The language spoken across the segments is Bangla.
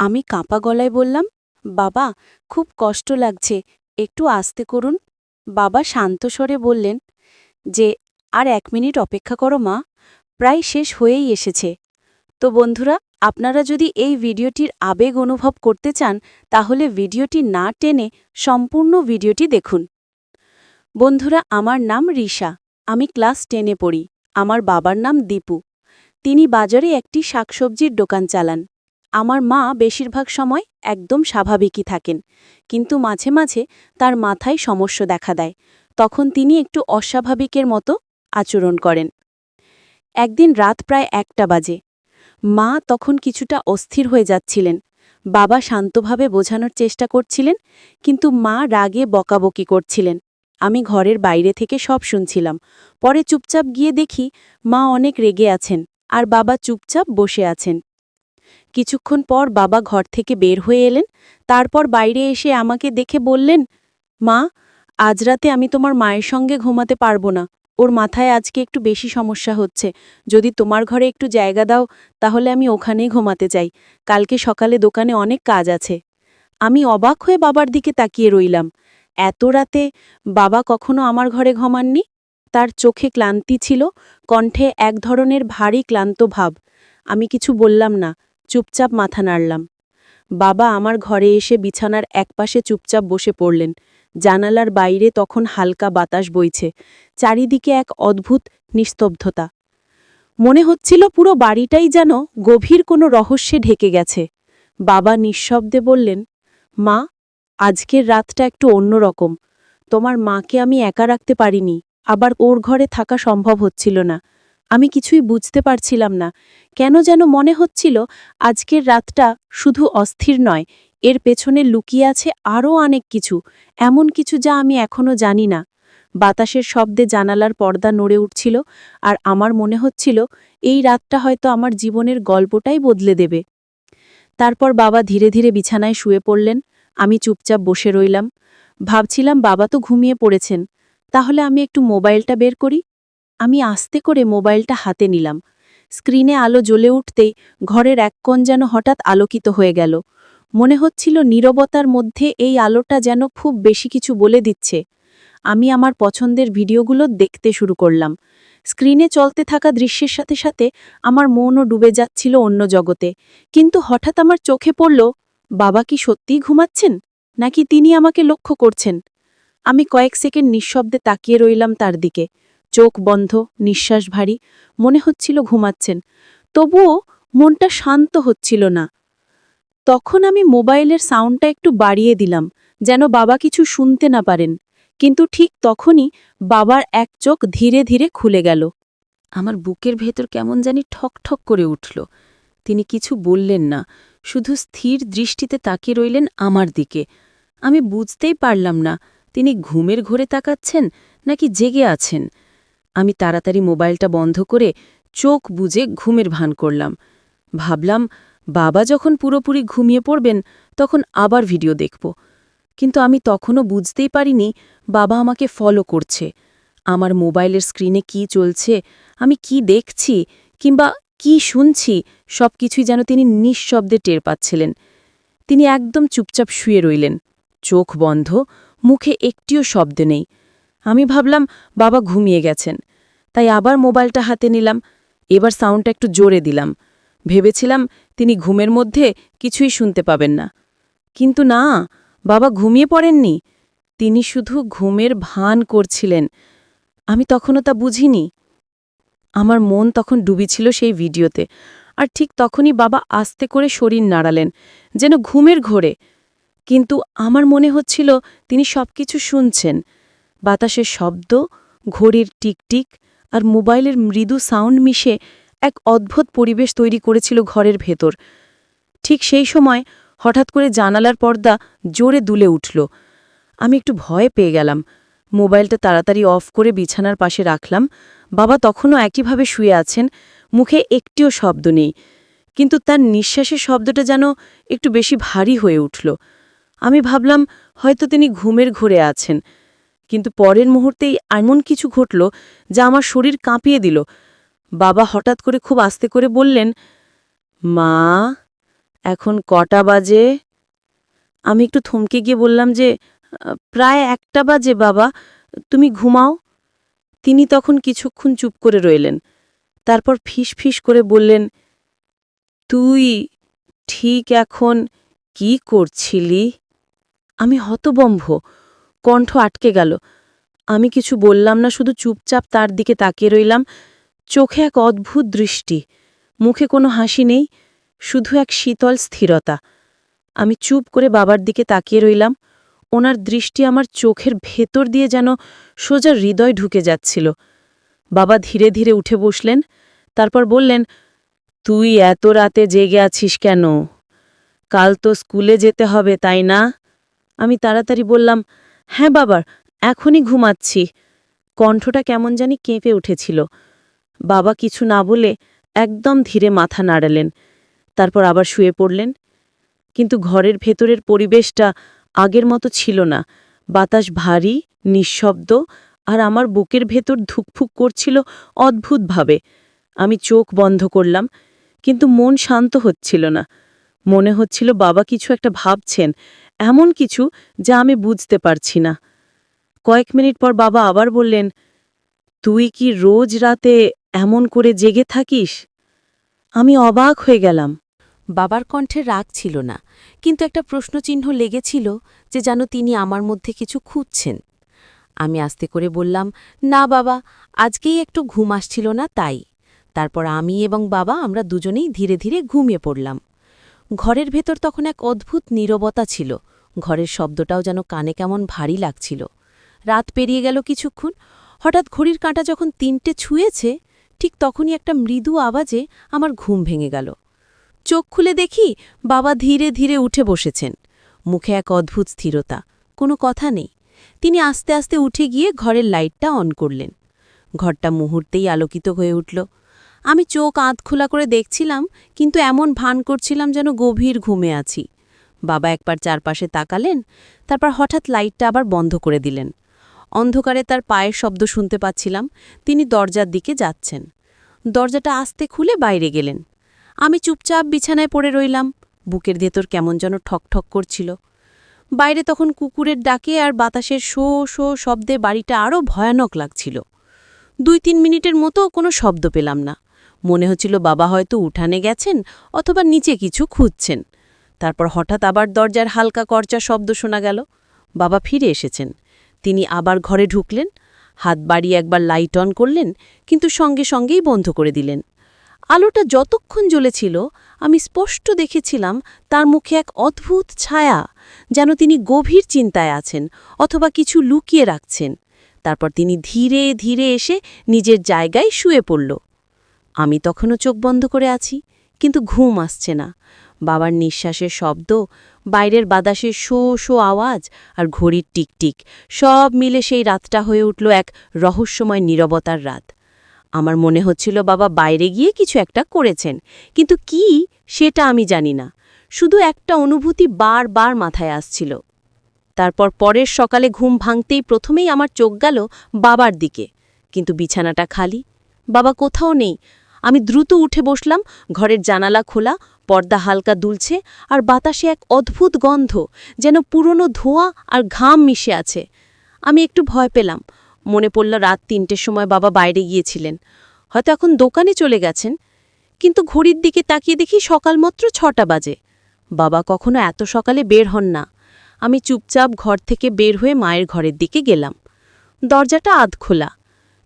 আমি কাঁপা গলায় বললাম, বাবা, খুব কষ্ট লাগছে, একটু আস্তে করুন। বাবা শান্ত স্বরে বললেন, যে, আর এক মিনিট অপেক্ষা করো মা, প্রায় শেষ হয়েই এসেছে। তো বন্ধুরা, আপনারা যদি এই ভিডিওটির আবেগ অনুভব করতে চান, তাহলে ভিডিওটি না টেনে সম্পূর্ণ ভিডিওটি দেখুন। বন্ধুরা, আমার নাম রিশা, আমি ক্লাস টেনে পড়ি। আমার বাবার নাম দীপু। তিনি বাজারে একটি শাকসবজির দোকান চালান। আমার মা বেশিরভাগ সময় একদম স্বাভাবিকই থাকেন। কিন্তু মাঝে মাঝে তার মাথায় সমস্যা দেখা দেয়। তখন তিনি একটু অস্বাভাবিকের মতো আচরণ করেন। একদিন রাত প্রায় একটা বাজে। মা তখন কিছুটা অস্থির হয়ে যাচ্ছিলেন। বাবা শান্তভাবে বোঝানোর চেষ্টা করছিলেন, কিন্তু মা রাগে বকাবকি করছিলেন। আমি ঘরের বাইরে থেকে সব শুনছিলাম। পরে চুপচাপ গিয়ে দেখি মা অনেক রেগে আছেন, আর বাবা চুপচাপ বসে আছেন। কিছুক্ষণ পর বাবা ঘর থেকে বের হয়ে এলেন। তারপর বাইরে এসে আমাকে দেখে বললেন, মা, আজ রাতে আমি তোমার মায়ের সঙ্গে ঘুমাতে পারব না। ওর মাথায় আজকে একটু বেশি সমস্যা হচ্ছে। যদি তোমার ঘরে একটু জায়গা দাও, তাহলে আমি ওখানেই ঘুমাতে চাই। কালকে সকালে দোকানে অনেক কাজ আছে আমি অবাক হয়ে বাবার দিকে তাকিয়ে রইলাম। এত রাতে বাবা কখনো আমার ঘরে ঘুমাননি তার চোখে ক্লান্তি ছিল, কণ্ঠে এক ধরনের ভারী ক্লান্ত ভাব। আমি কিছু বললাম না। চুপচাপ মাথা নাড়লাম। বাবা আমার ঘরে এসে বিছানার একপাশে চুপচাপ বসে পড়লেন। জানালার বাইরে তখন হালকা বাতাস বইছে। চারিদিকে এক অদ্ভুত নিস্তব্ধতা। মনে হচ্ছিল পুরো বাড়িটাই যেন গভীর কোনো রহস্যে ঢেকে গেছে। বাবা নিঃশব্দে বললেন, মা, আজকের রাতটা একটু অন্যরকম। তোমার মাকে আমি একা রাখতে পারিনি। আবার ওর ঘরে থাকা সম্ভব হচ্ছিল না। আমি কিছুই বুঝতে পারছিলাম না। কেন যেন মনে হচ্ছিল আজকের রাতটা শুধু অস্থির নয়, এর পেছনে লুকিয়ে আছে আরও অনেক কিছু, এমন কিছু যা আমি এখনও জানি না। বাতাসের শব্দে জানালার পর্দা নড়ে উঠছিল আর আমার মনে হচ্ছিল এই রাতটা হয়তো আমার জীবনের গল্পটাই বদলে দেবে। তারপর বাবা ধীরে ধীরে বিছানায় শুয়ে পড়লেন, আমি চুপচাপ বসে রইলাম। ভাবছিলাম বাবা তো ঘুমিয়ে পড়েছেন, তাহলে আমি একটু মোবাইলটা বের করি আমি আস্তে করে মোবাইলটা হাতে নিলাম। স্ক্রিনে আলো জ্বলে উঠতেই ঘরের এক কোণ যেন হঠাৎ আলোকিত হয়ে গেল। মনে হচ্ছিল নীরবতার মধ্যে এই আলোটা যেন খুব বেশি কিছু বলে দিচ্ছে। আমি আমার পছন্দের ভিডিওগুলো দেখতে শুরু করলাম। স্ক্রিনে চলতে থাকা দৃশ্যের সাথে সাথে আমার মনও ডুবে যাচ্ছিল অন্য জগতে। কিন্তু হঠাৎ আমার চোখে পড়ল, বাবা কি সত্যিই ঘুমাচ্ছেন? নাকি তিনি আমাকে লক্ষ্য করছেন? আমি কয়েক সেকেন্ড নিঃশব্দে তাকিয়ে রইলাম তার দিকে। চোখ বন্ধ, নিঃশ্বাস ভারী, মনে হচ্ছিল ঘুমাচ্ছেন। তবুও মনটা শান্ত হচ্ছিল না। তখন আমি মোবাইলের সাউন্ডটা একটু বাড়িয়ে দিলাম, যেন বাবা কিছু শুনতে না পারেন। কিন্তু ঠিক তখনই বাবার এক চোখ ধীরে ধীরে খুলে গেল। আমার বুকের ভেতর কেমন জানি ঠক ঠক করে উঠল। তিনি কিছু বললেন না, শুধু স্থির দৃষ্টিতে তাকিয়ে রইলেন আমার দিকে। আমি বুঝতেই পারলাম না, তিনি ঘুমের ঘোরে তাকাচ্ছেন নাকি জেগে আছেন। আমি তাড়াতাড়ি মোবাইলটা বন্ধ করে চোখ বুজে ঘুমের ভান করলাম। ভাবলাম, বাবা যখন পুরোপুরি ঘুমিয়ে পড়বেন, তখন আবার ভিডিও দেখব। কিন্তু আমি তখনও বুঝতেই পারিনি, বাবা আমাকে ফলো করছে। আমার মোবাইলের স্ক্রিনে কি চলছে, আমি কি দেখছি, কিংবা কি শুনছি সব কিছুই যেন তিনি নিঃশব্দে টের পাচ্ছিলেন। তিনি একদম চুপচাপ শুয়ে রইলেন। চোখ বন্ধ, মুখে একটিও শব্দ নেই। আমি ভাবলাম, বাবা ঘুমিয়ে গেছেন। তাই আবার মোবাইলটা হাতে নিলাম, এবার সাউন্ডটা একটু জোরে দিলাম। ভেবেছিলাম, তিনি ঘুমের মধ্যে কিছুই শুনতে পাবেন না। কিন্তু না, বাবা ঘুমিয়ে পড়েননি। তিনি শুধু ঘুমের ভান করছিলেন। আমি তখনও তা বুঝিনি। আমার মন তখন ডুবিছিল সেই ভিডিওতে। আর ঠিক তখনই বাবা আস্তে করে শরীর নাড়ালেন, যেন ঘুমের ঘোরে। কিন্তু আমার মনে হচ্ছিল, তিনি সবকিছু শুনছেন। বাতাসের শব্দ, ঘড়ির টিকটিক আর মোবাইলের মৃদু সাউন্ড মিশে এক অদ্ভুত পরিবেশ তৈরি করেছিল ঘরের ভেতর। ঠিক সেই সময় হঠাৎ করে জানালার পর্দা জোরে দুলে উঠল। আমি একটু ভয় পেয়ে গেলাম। মোবাইলটা তাড়াতাড়ি অফ করে বিছানার পাশে রাখলাম। বাবা তখনও একইভাবে শুয়ে আছেন। মুখে একটিও শব্দ নেই। কিন্তু তার নিঃশ্বাসের শব্দটা যেন একটু বেশি ভারী হয়ে উঠল। আমি ভাবলাম, হয়তো তিনি ঘুমের ঘুরে আছেন। কিন্তু পরের মুহূর্তেই এমন কিছু ঘটল যা আমার শরীর কাঁপিয়ে দিল। বাবা হঠাৎ করে খুব আস্তে করে বললেন, মা, এখন কটা বাজে? আমি একটু থমকে গিয়ে বললাম যে, প্রায় একটা বাজে বাবা, তুমি ঘুমাও। তিনি তখন কিছুক্ষণ চুপ করে রইলেন। তারপর ফিস ফিস করে বললেন, তুই ঠিক এখন কি করছিলি? আমি হতবম্ভ। কণ্ঠ আটকে গেল। আমি কিছু বললাম না, শুধু চুপচাপ তার দিকে তাকিয়ে রইলাম। চোখে এক অদ্ভুত দৃষ্টি, মুখে কোনো হাসি নেই, শুধু এক শীতল স্থিরতা। আমি চুপ করে বাবার দিকে তাকিয়ে রইলাম। ওনার দৃষ্টি আমার চোখের ভেতর দিয়ে যেন সোজা হৃদয় ঢুকে যাচ্ছিল। বাবা ধীরে ধীরে উঠে বসলেন, তারপর বললেন, তুই এত রাতে জেগে আছিস কেন? কাল তো স্কুলে যেতে হবে, তাই না? আমি তাড়াতাড়ি বললাম হ্যাঁ বাবার, এখনই ঘুমাচ্ছি। কণ্ঠটা কেমন জানি কেঁপে উঠেছিল। বাবা কিছু না বলে একদম ধীরে মাথা নাড়ালেন। তারপর আবার শুয়ে পড়লেন। কিন্তু ঘরের ভেতরের পরিবেশটা আগের মতো ছিল না। বাতাস ভারী, নিঃশব্দ, আর আমার বুকের ভেতর ধুকফুক করছিল অদ্ভুতভাবে। আমি চোখ বন্ধ করলাম, কিন্তু মন শান্ত হচ্ছিল না। মনে হচ্ছিল বাবা কিছু একটা ভাবছেন, এমন কিছু যা আমি বুঝতে পারছি না। কয়েক মিনিট পর বাবা আবার বললেন, তুই কি রোজ রাতে এমন করে জেগে থাকিস? আমি অবাক হয়ে গেলাম। বাবার কণ্ঠে রাগ ছিল না, কিন্তু একটা প্রশ্নচিহ্ন লেগেছিল যে যেন তিনি আমার মধ্যে কিছু খুঁজছেন। আমি আস্তে করে বললাম, না বাবা, আজকেই একটু ঘুম আসছিল না তাই। তারপর আমি এবং বাবা আমরা দুজনেই ধীরে ধীরে ঘুমিয়ে পড়লাম। ঘরের ভেতর তখন এক অদ্ভুত নীরবতা ছিল। ঘরের শব্দটাও যেন কানে কেমন ভারী লাগছিল। রাত পেরিয়ে গেল কিছুক্ষণ। হঠাৎ ঘড়ির কাঁটা যখন তিনটে ছুঁয়েছে, ঠিক তখনই একটা মৃদু আওয়াজে আমার ঘুম ভেঙে গেল। চোখ খুলে দেখি বাবা ধীরে ধীরে উঠে বসেছেন। মুখে এক অদ্ভুত স্থিরতা, কোনো কথা নেই। তিনি আস্তে আস্তে উঠে গিয়ে ঘরের লাইটটা অন করলেন। ঘরটা মুহূর্তেই আলোকিত হয়ে উঠল। আমি চোখ আঁত খোলা করে দেখছিলাম, কিন্তু এমন ভান করছিলাম যেন গভীর ঘুমে আছি। বাবা একবার চারপাশে তাকালেন, তারপর হঠাৎ লাইটটা আবার বন্ধ করে দিলেন। অন্ধকারে তার পায়ের শব্দ শুনতে পাচ্ছিলাম, তিনি দরজার দিকে যাচ্ছেন। দরজাটা আস্তে খুলে বাইরে গেলেন। আমি চুপচাপ বিছানায় পড়ে রইলাম, বুকের ভেতর কেমন যেন ঠকঠক করছিল। বাইরে তখন কুকুরের ডাকে আর বাতাসের শো শো শব্দে বাড়িটা আরও ভয়ানক লাগছিল। দুই তিন মিনিটের মতো কোনো শব্দ পেলাম না। মনে হচ্ছিল বাবা হয়তো উঠানে গেছেন অথবা নিচে কিছু খুঁজছেন। তারপর হঠাৎ আবার দরজার হালকা করচা শব্দ শোনা গেল। বাবা ফিরে এসেছেন। তিনি আবার ঘরে ঢুকলেন। হাত বাড়িয়ে একবার লাইট অন করলেন, কিন্তু সঙ্গে সঙ্গেই বন্ধ করে দিলেন। আলোটা যতক্ষণ জ্বলেছিল, আমি স্পষ্ট দেখেছিলাম তার মুখে এক অদ্ভুত ছায়া, যেন তিনি গভীর চিন্তায় আছেন অথবা কিছু লুকিয়ে রাখছেন। তারপর তিনি ধীরে ধীরে এসে নিজের জায়গায় শুয়ে পড়ল। আমি তখনও চোখ বন্ধ করে আছি, কিন্তু ঘুম আসছে না। বাবার নিঃশ্বাসের শব্দ, বাইরের বাতাসের শো শো আওয়াজ আর ঘড়ির টিকটিক, সব মিলে সেই রাতটা হয়ে উঠল এক রহস্যময় নীরবতার রাত। আমার মনে হচ্ছিল বাবা বাইরে গিয়ে কিছু একটা করেছেন, কিন্তু কি সেটা আমি জানি না। শুধু একটা অনুভূতি বারবার মাথায় আসছিল। তারপর পরের সকালে ঘুম ভাঙতেই প্রথমেই আমার চোখ গেল বাবার দিকে, কিন্তু বিছানাটা খালি। বাবা কোথাও নেই আমি দ্রুত উঠে বসলাম, ঘরের জানালা খোলা, পর্দা হালকা দুলছে, আর বাতাসে এক অদ্ভুত গন্ধ, যেন পুরনো ধোঁয়া আর ঘাম মিশে আছে। আমি একটু ভয় পেলাম। মনে পড়ল রাত তিনটের সময় বাবা বাইরে গিয়েছিলেন। হয়তো এখন দোকানে চলে গেছেন। কিন্তু ঘড়ির দিকে তাকিয়ে দেখি সকালমাত্র ছটা বাজে। বাবা কখনো এত সকালে বের হন না। আমি চুপচাপ ঘর থেকে বের হয়ে মায়ের ঘরের দিকে গেলাম। দরজাটা আধ খোলা।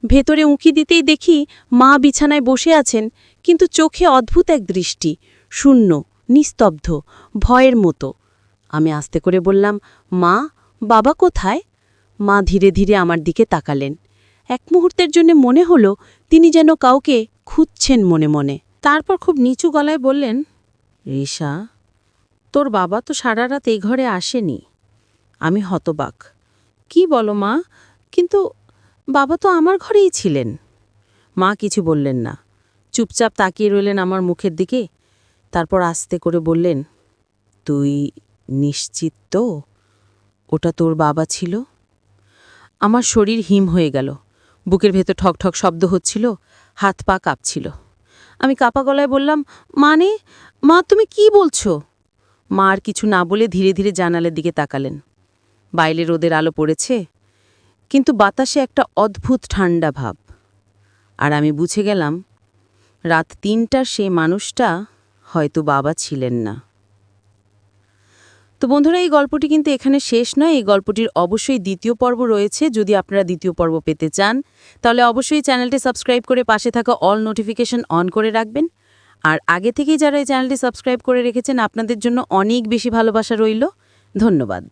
ভেতরে উঁকি দিতেই দেখি মা বিছানায় বসে আছেন, কিন্তু চোখে অদ্ভুত এক দৃষ্টি, শূন্য, নিস্তব্ধ, ভয়ের মতো। আমি আস্তে করে বললাম, মা, বাবা কোথায়? মা ধীরে ধীরে আমার দিকে তাকালেন। এক মুহূর্তের জন্য মনে হলো তিনি যেন কাউকে খুঁজছেন মনে মনে। তারপর খুব নিচু গলায় বললেন রিসা তোর বাবা তো সারা রাত এই ঘরে আসেনি। আমি হতবাক। কি বলো মা? কিন্তু বাবা তো আমার ঘরেই ছিলেন। মা কিছু বললেন না। চুপচাপ তাকিয়ে রইলেন আমার মুখের দিকে। তারপর আস্তে করে বললেন, তুই নিশ্চিত তো ওটা তোর বাবা ছিল? আমার শরীর হিম হয়ে গেল। বুকের ভেতর ঠক ঠক শব্দ হচ্ছিল, হাত পা কাঁপছিল। আমি কাপা গলায় বললাম মানে? মা, তুমি কি বলছো? মা আর কিছু না বলে ধীরে ধীরে জানালের দিকে তাকালেন। বাইরে রোদের আলো পড়েছে কিন্তু বাতাসে একটা অদ্ভুত ঠান্ডা ভাব। আর আমি বুঝে গেলাম, রাত তিনটার সেই মানুষটা হয়তো বাবা ছিলেন না। তো বন্ধুরা, এই গল্পটি কিন্তু এখানে শেষ নয়। এই গল্পটির অবশ্যই দ্বিতীয় পর্ব রয়েছে। যদি আপনারা দ্বিতীয় পর্ব পেতে চান, তাহলে অবশ্যই চ্যানেলটি সাবস্ক্রাইব করে পাশে থাকা অল নোটিফিকেশন অন করে রাখবেন। আর আগে থেকেই যারা এই চ্যানেলটি সাবস্ক্রাইব করে রেখেছেন, আপনাদের জন্য অনেক বেশি ভালোবাসা রইল। ধন্যবাদ।